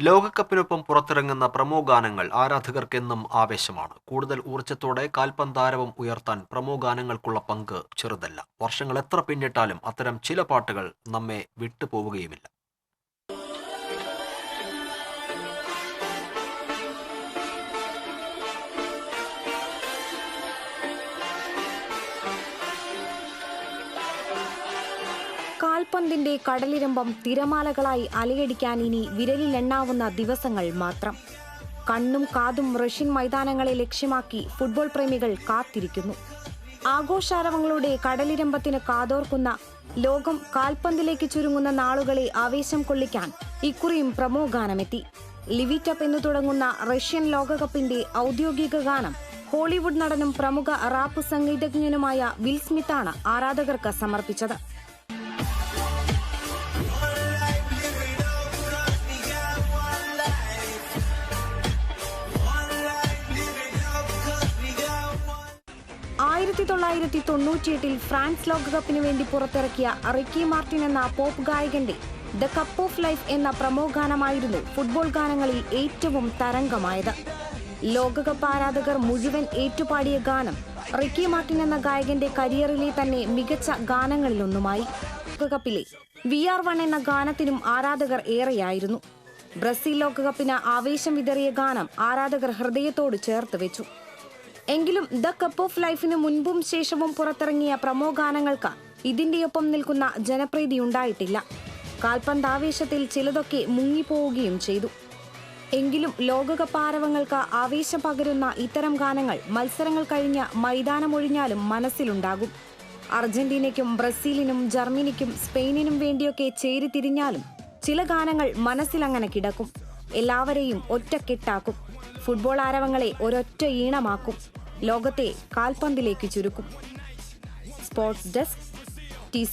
ലോകകപ്പിനൊപ്പം പുറത്തിറങ്ങുന്ന പ്രമോ ഗാനങ്ങൾ ആരാധകർക്കെന്നും ആവേശമാണ്. കൂടുതൽ ഊർജത്തോടെ കാൽപന്താരവും ഉയർത്താൻ പ്രമോ ഗാനങ്ങൾക്കുള്ള പങ്ക് ചെറുതല്ല. വർഷങ്ങൾ എത്ര പിന്നിട്ടാലും അത്തരം ചില പാട്ടുകൾ നമ്മെ വിട്ടുപോവുകയുമില്ല. കാൽപന്തിന്റെ കടലിരമ്പം തിരമാലകളായി അലയടിക്കാൻ ഇനി വിരലിലെണ്ണാവുന്ന ദിവസങ്ങൾ മാത്രം. കണ്ണും കാതും റഷ്യൻ മൈതാനങ്ങളെ ലക്ഷ്യമാക്കി ഫുട്ബോൾ പ്രേമികൾ കാത്തിരിക്കുന്നു. ആഘോഷാരവങ്ങളുടെ കടലിരമ്പത്തിന് കാതോർക്കുന്ന ലോകം കാൽപന്തിലേക്ക് ചുരുങ്ങുന്ന നാളുകളെ ആവേശം കൊള്ളിക്കാൻ ഇക്കുറിയും പ്രമോ ഗാനമെത്തി ലിവിറ്റപ്പ് എന്നു തുടങ്ങുന്ന റഷ്യൻ ലോകകപ്പിന്റെ ഔദ്യോഗിക ഗാനം ഹോളിവുഡ് നടനും പ്രമുഖ റാപ്പ് സംഗീതജ്ഞനുമായ വിൽ സ്മിത്താണ് ആരാധകർക്ക് സമർപ്പിച്ചത്. ആയിരത്തി തൊള്ളായിരത്തി തൊണ്ണൂറ്റിയെട്ടിൽ ഫ്രാൻസ് ലോകകപ്പിന് വേണ്ടി പുറത്തിറക്കിയ റിക്കി മാർട്ടിൻ എന്ന പോപ്പ് ഗായകന്റെ ദ കപ്പ് ഓഫ് ലൈഫ് എന്ന പ്രമോ ഗാനമായിരുന്നു ഫുട്ബോൾ ഗാനങ്ങളിൽ ഏറ്റവും തരംഗമായത്. ലോകകപ്പ് ആരാധകർ മുഴുവൻ ഏറ്റുപാടിയ ഗാനം റിക്കി മാർട്ടിൻ എന്ന ഗായകന്റെ കരിയറിലെ തന്നെ മികച്ച ഗാനങ്ങളിലൊന്നുമായി. ലോകകപ്പിലെ വി ആർ വൺ എന്ന ഗാനത്തിനും ആരാധകർ ഏറെയായിരുന്നു. ബ്രസീൽ ലോകകപ്പിന് ആവേശം വിതറിയ ഗാനം ആരാധകർ ഹൃദയത്തോട് ചേർത്ത് വെച്ചു. എങ്കിലും ദ കപ്പ് ഓഫ് ലൈഫിന് മുൻപും ശേഷവും പുറത്തിറങ്ങിയ പ്രമോ ഗാനങ്ങൾക്ക് ഇതിന്റെയൊപ്പം നിൽക്കുന്ന ജനപ്രീതി ഉണ്ടായിട്ടില്ല. കാൽപന്താവേശത്തിൽ ചിലതൊക്കെ മുങ്ങിപ്പോവുകയും ചെയ്തു. എങ്കിലും ലോകകപ്പ് ആരവങ്ങൾക്ക് ആവേശം പകരുന്ന ഇത്തരം ഗാനങ്ങൾ മത്സരങ്ങൾ കഴിഞ്ഞ മൈതാനമൊഴിഞ്ഞാലും മനസ്സിലുണ്ടാകും. അർജന്റീനയ്ക്കും ബ്രസീലിനും ജർമ്മനിക്കും സ്പെയിനിനും വേണ്ടിയൊക്കെ ചേരിതിരിഞ്ഞാലും ചില ഗാനങ്ങൾ മനസ്സിലങ്ങനെ കിടക്കും. എല്ലാവരെയും ഒറ്റക്കെട്ടാക്കും. ഫുട്ബോൾ ആരവങ്ങളെ ഒരൊറ്റ ഈണമാക്കും. ലോകത്തെ കാൽപന്തിലേക്ക് ചുരുക്കും. Sports desk T